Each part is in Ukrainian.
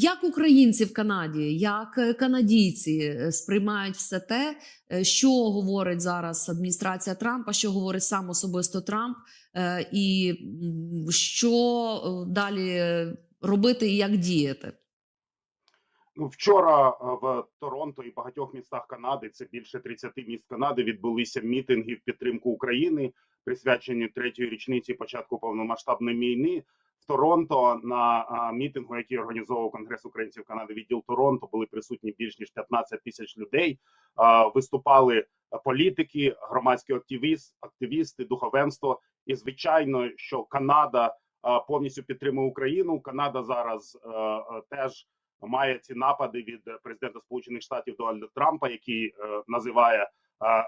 Як українці в Канаді, як е, канадійці е, сприймають все те, е, що говорить зараз адміністрація Трампа, що говорить сам особисто Трамп, і що далі робити і як діяти? Ну, вчора в Торонто і багатьох містах Канади, це більше 30 міст Канади, відбулися мітинги в підтримку України, присвячені третьої річниці початку повномасштабної війни. Торонто на а, мітингу, який організовував Конгрес українців Канади, відділ Торонто, були присутні більш ніж 15 тисяч людей. А, Виступали політики, громадські активіст, активісти, духовенство. І звичайно, що Канада а, повністю підтримує Україну. Канада зараз е, е, теж має ці напади від президента Сполучених Штатів Дональда Трампа, який е, називає е,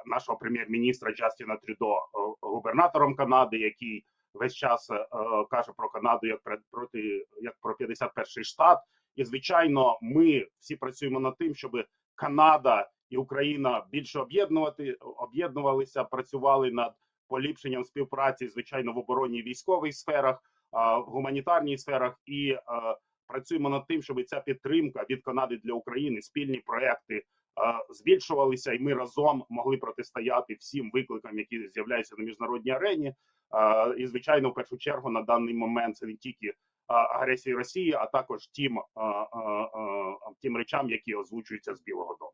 нашого прем'єр-міністра Джастіна Трюдо е, губернатором Канади, який весь час е, е, каже про Канаду як проти як про 51-й штат. І звичайно, ми всі працюємо над тим, щоб Канада і Україна більше об'єднувати об'єднувалися, працювали над поліпшенням співпраці, звичайно, в оборонній і військовій сферах, в гуманітарній сферах і е, працюємо над тим, щоб ця підтримка від Канади для України, спільні проекти збільшувалися, і ми разом могли протистояти всім викликам, які з'являються на міжнародній арені. Е, І звичайно, в першу чергу на даний момент це не тільки е, агресії Росії, а також тим, е, е, е, тим речам, які озвучуються з Білого Дому.